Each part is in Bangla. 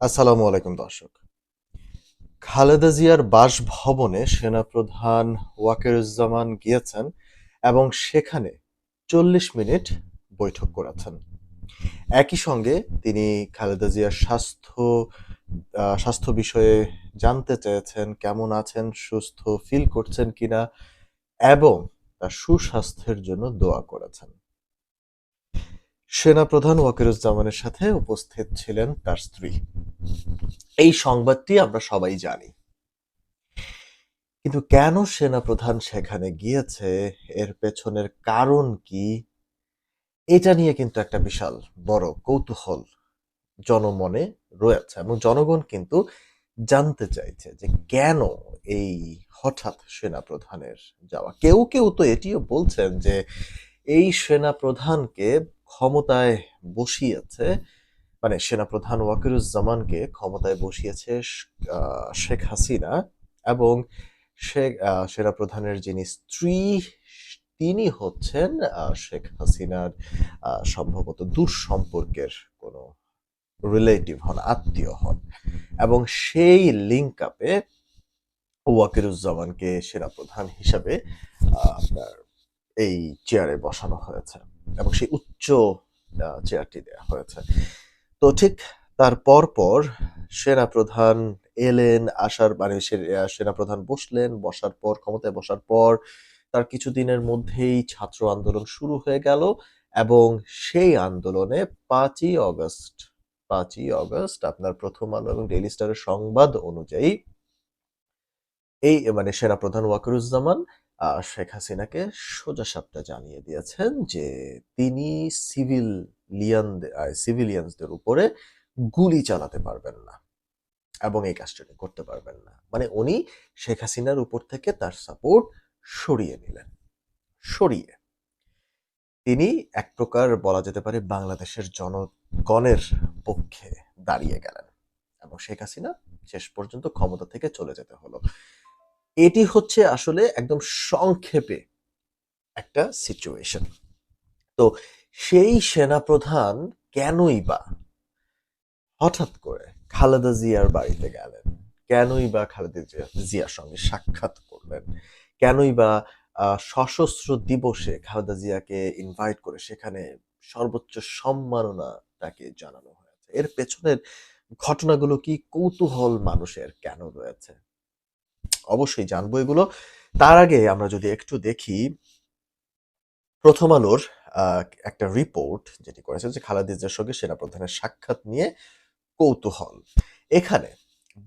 আসসালামু আলাইকুম, দর্শক। খালেদা জিয়ার বাসভবনে সেনাপ্রধান ওয়াকেরুজ্জামান গিয়েছেন এবং সেখানে চল্লিশ মিনিট বৈঠক করেছেন। একই সঙ্গে তিনি খালেদা জিয়ার স্বাস্থ্য স্বাস্থ্য বিষয়ে জানতে চেয়েছেন, কেমন আছেন, সুস্থ ফিল করছেন কিনা, এবং তার সুস্বাস্থ্যের জন্য দোয়া করেছেন। সেনাপ্রধান ওয়াকিরুজ্জামানের সাথে উপস্থিত ছিলেন তার স্ত্রী। এই সংবাদটি আমরা সবাই জানি। কিন্তু কেন সেনাপ্রধান সেখানে গিয়েছে? এর পেছনের কারণ কি? এটা নিয়ে কিন্তু একটা বিশাল বড় কৌতূহল জনমনে রয়েছে এবং জনগণ কিন্তু জানতে চাইছে যে কেন এই হঠাৎ সেনাপ্রধানের যাওয়া। কেউ কেউ তো এটিও বলছেন যে এই সেনাপ্রধানকে ক্ষমতায় বসিয়েছে মানে সেনাপ্রধান ওয়াকিরুজ্জামানকে ক্ষমতায় বসিয়েছে শেখ হাসিনা এবং শেখ সেনাপ্রধানের যিনি স্ত্রী, তিনি হচ্ছেন শেখ হাসিনার সম্ভবত দূর সম্পর্কের কোনো রিলেটিভ হন, আত্মীয় হন এবং সেই লিঙ্ক আপে ওয়াকিরুজ্জামানকে সেনাপ্রধান হিসাবে আপনার এই চেয়ারে বসানো হয়েছে। এবং সেই উচ্চ চেয়ারটি দেওয়া হয়েছে। তো ঠিক তার পরপর সেনাপ্রধান এলেন, আসার মানে সেনাপ্রধান বসলেন, বসার পর, ক্ষমতায় বসার পর তার কিছুদিনের মধ্যেই ছাত্র আন্দোলন শুরু হয়ে গেল এবং সেই আন্দোলনে পাঁচই অগস্ট পাঁচই অগস্ট আপনার প্রথম আলো এবং ডেইলি স্টারের সংবাদ অনুযায়ী এই মানে সেনাপ্রধান ওয়াকিরুজ্জামান শেখ হাসিনাকে সোজা সাপটা জানিয়ে দিয়েছেন যে তিনি সিভিল লিয়ান সিভিলিয়ানসদের উপরে গুলি চালাতে পারবেন না এবং এই কাজটা করতে পারবেন না। মানে উনি শেখ হাসিনার উপর থেকে তার সাপোর্ট সরিয়ে নিলেন। সরিয়ে। তিনি এক প্রকার বলা যেতে পারে বাংলাদেশের জনগণের পক্ষে দাঁড়িয়ে গেলেন এবং শেখ হাসিনা শেষ পর্যন্ত ক্ষমতা থেকে চলে যেতে হলো। এটি হচ্ছে আসলে একদম সংক্ষেপে একটা সিচুয়েশন তো সেই সেনাপ্রধান কেনই বা হঠাৎ করে খালেদা জিয়ার বাড়িতে গেলেন? কেনই বা খালেদা জিয়া- জিয়ার সঙ্গে সাক্ষাৎ করলেন? কেনই বা সশস্ত্র দিবসে খালেদা জিয়াকে ইনভাইট করে সেখানে সর্বোচ্চ সম্মাননা তাকে জানানো হয়েছে? এর পেছনের ঘটনাগুলো কি কৌতূহল মানুষের কেন রয়েছে? অবশ্যই জানব এগুলো। তার আগে আমরা যদি একটু দেখি, প্রথম আলোর একটা রিপোর্ট যেটি করেছে যে খালেদা জিয়ার সঙ্গে সেনাপ্রধানের সাক্ষাৎ নিয়ে কৌতূহল। এখানে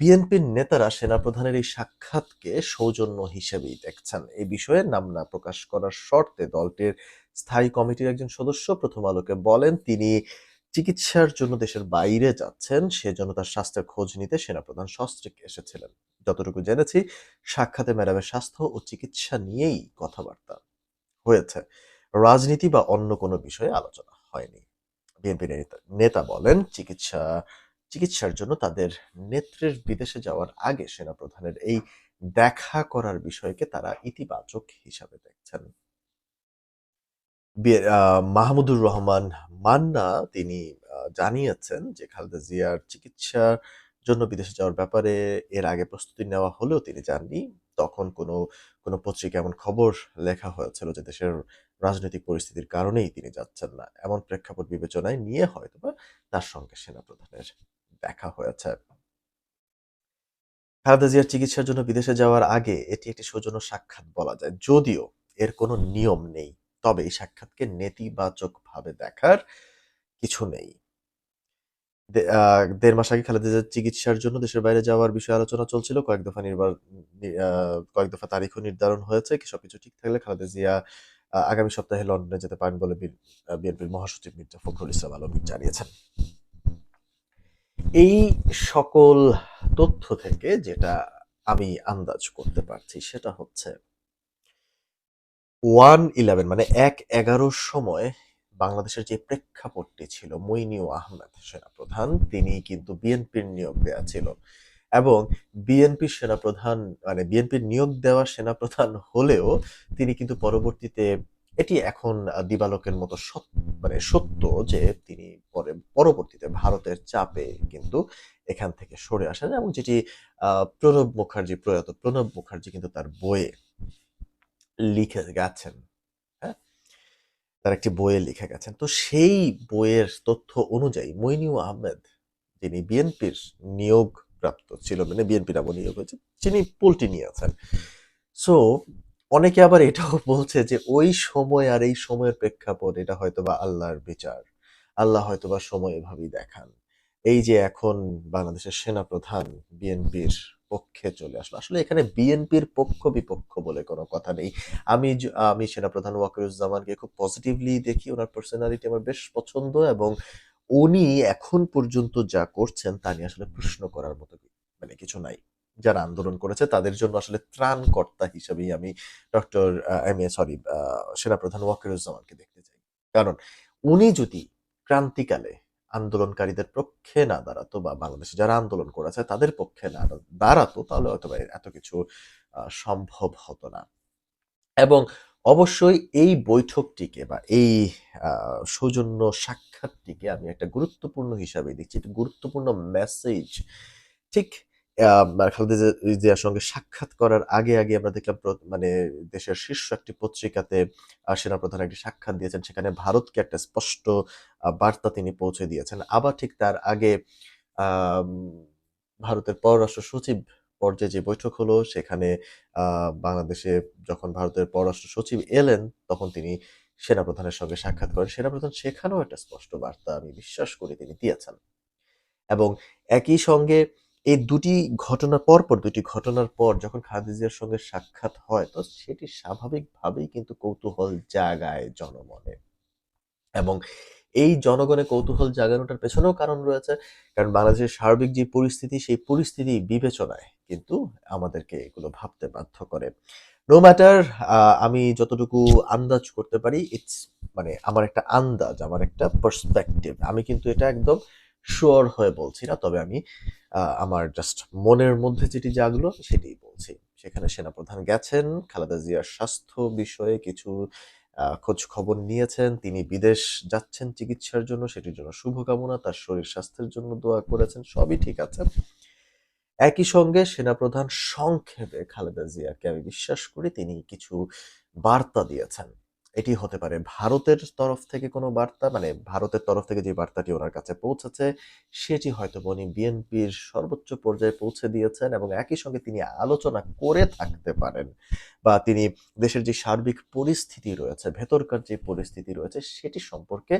বিএনপির নেতারা সেনাপ্রধানের এই সাক্ষাৎকে সৌজন্য হিসেবেই দেখছেন। এই বিষয়ে নাম না প্রকাশ করার শর্তে দলটির স্থায়ী কমিটির একজন সদস্য প্রথম আলোকে বলেন, তিনি চিকিৎসার জন্য দেশের বাইরে যাচ্ছেন সেজন্য তার স্বাস্থ্যের খোঁজ নিতে সেনাপ্রধান সস্ত্রীক এসেছিলেন। যতটুকু জেনেছি, সাক্ষাতে ম্যাডামের স্বাস্থ্য ও চিকিৎসা নিয়েই কথাবার্তা হয়েছে। রাজনীতি বা অন্য কোনো বিষয়ে আলোচনা হয়নি। বিএনপি নেতা বলেন, চিকিৎসা, চিকিৎসার জন্য তাদের নেত্রের বিদেশে যাওয়ার আগে সেনাপ্রধানের এই দেখা করার বিষয়কে তারা ইতিবাচক হিসাবে দেখছেন। মাহমুদুর রহমান মান্না তিনি জানিয়েছেন যে খালেদা জিয়ার চিকিৎসার জন্য বিদেশে যাওয়ার ব্যাপারে এর আগে প্রস্তুতি নেওয়া হলেও তিনি যাননি। তখন কোনো কোনো পত্রিকা এমন খবর লেখা হয়েছিল যে দেশের রাজনৈতিক পরিস্থিতির কারণেই তিনি যাচ্ছেন না। এমন প্রেক্ষাপট বিবেচনায় নিয়ে হয়তোবা তার সঙ্গে সেনাপ্রধানের দেখা হয়েছে। খালেদা জিয়ার চিকিৎসার জন্য বিদেশে যাওয়ার আগে এটি একটি সৌজন্য সাক্ষাৎ বলা যায়। যদিও এর কোনো নিয়ম নেই। তবে এই সাক্ষাৎকে নেতিবাচকভাবে দেখার কিছু নেই। দেড় মাস আগে খালেদা জিয়ার চিকিৎসার জন্য দেশের বাইরে যাওয়ার বিষয়ে আলোচনা চলছিল। কয়েক দফা নির্বার কয়েক দফা তারিখও নির্ধারণ হয়েছে সবকিছু ঠিক থাকলে খালেদা জিয়া আগামী সপ্তাহে লন্ডনে যেতে পারেন বলে বিএনপির মহাসচিব মির্জা ফখরুল ইসলাম আলমগীর জানিয়েছেন। এই সকল তথ্য থেকে যেটা আমি আন্দাজ করতে পারছি সেটা হচ্ছে ওয়ান ইলেভেন মানে এক এগারোর সময় বাংলাদেশের যে প্রেক্ষাপটটি ছিল মইনিউ আহমেদ সেনাপ্রধান, তিনি কিন্তু বিএনপির নিয়োগ দেওয়া ছিল। এবং বিএনপির সেনাপ্রধান মানে বিএনপির নিয়োগ দেওয়া সেনাপ্রধান হলেও তিনি কিন্তু পরবর্তীতে এটি এখন দিবালোকের মতো মানে সত্য যে তিনি পরে, পরবর্তীতে ভারতের চাপে কিন্তু এখান থেকে সরে আসেন এবং যেটি প্রণব মুখার্জি প্রয়াত, প্রণব মুখার্জি কিন্তু তার বইয়ে লিখে গেছেন। হ্যাঁ? তার একটি বইয়ে লিখে গেছেন। তো সেই বইয়ের তথ্য অনুযায়ী মইনু আহমেদ যিনি বিএনপির নিয়োগপ্রাপ্ত ছিল মানে বিএনপি নামও নিয়োগ হয়েছে, যিনি পোলটি নিয়েছেন। সো অনেকে আবার এটাও বলছে যে ওই সময় আর এই সময়ের প্রেক্ষাপট এটা হয়তোবা আল্লাহর বিচার। আল্লাহ হয়তোবা সময় এভাবেই দেখান। এই যে এখন বাংলাদেশের সেনাপ্রধান বিএনপির পক্ষে চলে আসলো। আসলে এখানে বিএনপির পক্ষ-বিপক্ষ বলে কোনো কথা নেই। আমি আমি সেনাপ্রধান ওয়াকারুজ্জামানকে খুব পজিটিভলি দেখি। ওনার পার্সোনালিটি আমার বেশ পছন্দ এবং উনি এখন পর্যন্ত যা করছেন তা নিয়ে আসলে প্রশ্ন করার মতো মানে কিছু নাই। যারা আন্দোলন করেছে তাদের জন্য আসলে ত্রাণকর্তা হিসেবেই আমি ডক্টর এম এ সরি সেনাপ্রধান ওয়াকারুজ্জামানকে দেখতে চাই। কারণ উনি যদি ক্রান্তিকালে আন্দোলনকারীদের পক্ষে না দাঁড়াতো বা বাংলাদেশে যারা আন্দোলন করেছে তাদের পক্ষে না দাঁড়াতো, তাহলে হয়তো এত কিছু সম্ভব হতো না। এবং অবশ্যই এই বৈঠকটিকে বা এই সৌজন্য সাক্ষাৎটিকে আমি একটা গুরুত্বপূর্ণ হিসাবে দেখছি। একটা গুরুত্বপূর্ণ মেসেজ ঠিক খালেদা জিয়ার সঙ্গে সাক্ষাৎ করার আগে, আগে আমরা দেখলাম মানে দেশের শীর্ষ একটি পত্রিকাতে সেনাপ্রধান একটি সাক্ষাৎ দিয়েছেন। সেখানে ভারতকে একটা স্পষ্ট বার্তা তিনি পৌঁছে দিয়েছেন। আবার ঠিক তার আগে ভারতের পররাষ্ট্র সচিব পর্যায়ে যে বৈঠক হলো সেখানে বাংলাদেশে যখন ভারতের পররাষ্ট্র সচিব এলেন তখন তিনি সেনাপ্রধানের সঙ্গে সাক্ষাৎ করেন। সেনাপ্রধান সেখানেও একটা স্পষ্ট বার্তা আমি বিশ্বাস করি তিনি দিয়েছেন। এবং একই সঙ্গে এই দুটি ঘটনার পরপর ২ টি ঘটনার পর যখন খালেদা জিয়ার সঙ্গে সাক্ষাৎ হয় তো সেটি স্বাভাবিকভাবেই কিন্তু কৌতূহল জাগায় জনমনে। এবং এই জনগণে কৌতূহল জাগানোটার পেছনেও কারণ রয়েছে। কারণ বাংলাদেশের সার্বিক যে পরিস্থিতি সেই পরিস্থিতি বিবেচনায় কিন্তু আমাদেরকে এগুলো ভাবতে বাধ্য করে। নো ম্যাটার আমি যতটুকু আন্দাজ করতে পারি ইটস মানে আমার একটা আন্দাজ, আমার একটা পার্সপেক্টিভ। আমি কিন্তু এটা একদম সিউর হয়ে বলছি না। তবে আমি আমার জাস্ট মনের মধ্যে যেটি জাগলো সেটিই বলছি। সেখানে সেনাপ্রধান গেছেন, খালেদা জিয়ার স্বাস্থ্য বিষয়ে কিছু খোঁজ খবর নিয়েছেন। তিনি বিদেশ যাচ্ছেন চিকিৎসার জন্য সেটির জন্য শুভকামনা। তার শরীর স্বাস্থ্যের জন্য দোয়া করেছেন। সবই ঠিক আছে। একই সঙ্গে সেনাপ্রধান সংক্ষেপে খালেদা জিয়াকে আমি বিশ্বাস করি তিনি কিছু বার্তা দিয়েছেন। এটি হতে পারে। ভারতের তরফ থেকে কোনো বার্তা মানে ভারতের তরফ থেকে যে বার্তাটি ওনার কাছে পৌঁছেছে সেটি হয়তো উনি বিএনপির সর্বোচ্চ পর্যায়ে পৌঁছে দিয়েছেন এবং একই সঙ্গে তিনি আলোচনা করে থাকতে পারেন বা তিনি দেশের যে সার্বিক পরিস্থিতি রয়েছে, ভেতরকার যে পরিস্থিতি রয়েছে সেটি সম্পর্কে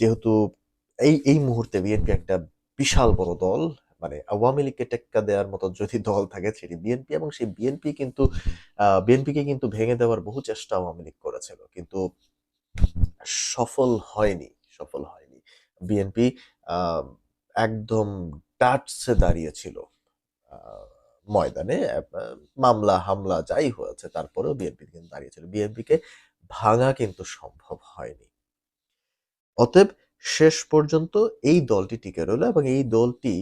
যেহেতু এই, এই মুহূর্তে বিএনপি একটা বিশাল বড় দল মানে আওয়ামী লীগকে টেক্কা দেওয়ার মতো যদি দল থাকে সেটি বিএনপি এবং সেই বিএনপি কিন্তু বিএনপিকে কিন্তু ভেঙে দেওয়ার বহু চেষ্টা আওয়ামী লীগ করেছিল। কিন্তু সফল হয়নি, সফল হয়নি। বিএনপি একদম ডাটসে দাঁড়িয়েছিল ময়দানে মামলা হামলা যাই হয়েছে তারপরেও বিএনপি কিন্তু দাঁড়িয়েছিল। বিএনপিকে ভাঙা কিন্তু সম্ভব হয়নি। অতএব শেষ পর্যন্ত এই দলটি টিকে রইল এবং এই দলটি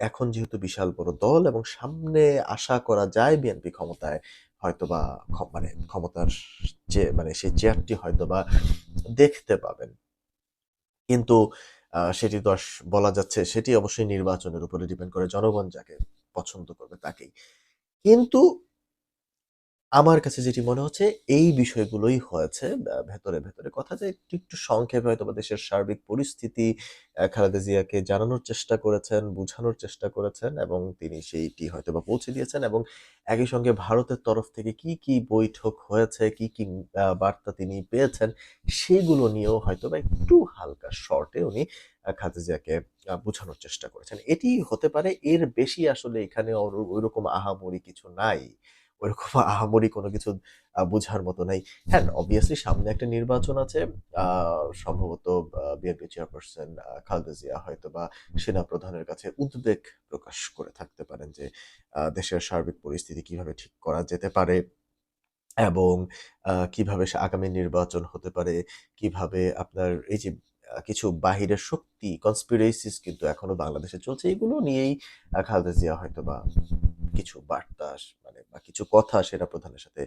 এখন যেহেতু বিশাল বড় দল এবং সামনে আশা করা যায় বিএনপি ক্ষমতায়, হয়তোবা বা মানে ক্ষমতার যে মানে সেই চেয়ারটি হয়তো বা দেখতে পাবেন। কিন্তু সেটি দশ বলা যাচ্ছে, সেটি অবশ্যই নির্বাচনের উপরে ডিপেন্ড করে জনগণ যাকে পছন্দ করবে তাকেই। কিন্তু আমার কাছে যেটি মনে হচ্ছে এই বিষয়গুলোই হয়েছে ভেতরে, ভেতরে কথা যে একটু, একটু সংক্ষেপে হয়তোবা দেশের সার্বিক পরিস্থিতি খালেদা জিয়াকে জানানোর চেষ্টা করেছেন, বুঝানোর চেষ্টা করেছেন এবং তিনি সেইটি হয়তোবা পৌঁছে দিয়েছেন এবং একই সঙ্গে ভারতের তরফ থেকে কি, কি বৈঠক হয়েছে, কি, কি বার্তা তিনি পেয়েছেন সেগুলো নিয়েও হয়তো বা একটু হালকা শর্টে উনি খালেদা জিয়াকে বুঝানোর চেষ্টা করেছেন। এটি হতে পারে এর বেশি আসলে এখানে ওর ঐরকম আহামরি কিছু নাই। ওইরকম আহামরি কোনো কিছু বুঝার মতো নাই। হ্যাঁ, অবভিয়াসলি সামনে একটা নির্বাচন আছে। সম্ভবত বিএনপি চেয়ারপারসন খালেদা জিয়া হয়তোবা সেনাপ্রধানের কাছে উদ্বেগ প্রকাশ করে থাকতে পারেন যে দেশের সার্বিক পরিস্থিতি কীভাবে ঠিক করা যেতে পারে এবং কীভাবে আগামী নির্বাচন হতে পারে, কীভাবে আপনার এই যে কিছু বাহিরের শক্তি কনস্পিরেসিস কিন্তু এখনও বাংলাদেশে চলছে। এগুলো নিয়েই খালেদা জিয়া হয়তোবা কিছু বার্তা মানে বা কিছু কথা সেনা প্রধানের সাথে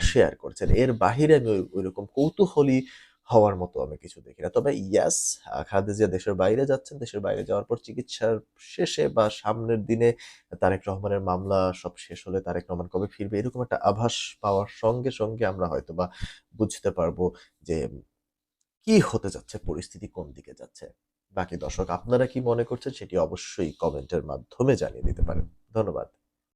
শেয়ার করছেন। এর বাহিরে আমি ওই- ওইরকম কৌতূহলী হওয়ার মতো আমি কিছু দেখি না। তবে ইয়াস খালেদা দেশের বাইরে যাচ্ছেন। দেশের বাইরে যাওয়ার পর চিকিৎসার শেষে বা সামনের দিনে তারেক রহমানের মামলা সব শেষ হলে তারেক রহমান কবে ফিরবে এরকম একটা আভাস পাওয়ার সঙ্গে সঙ্গে আমরা হয়তো বা বুঝতে পারব যে, কি হতে যাচ্ছে, পরিস্থিতি কোন দিকে যাচ্ছে। বাকি দর্শক, আপনারা কি মনে করছেন সেটি অবশ্যই কমেন্টের মাধ্যমে জানিয়ে দিতে পারেন। ধন্যবাদ।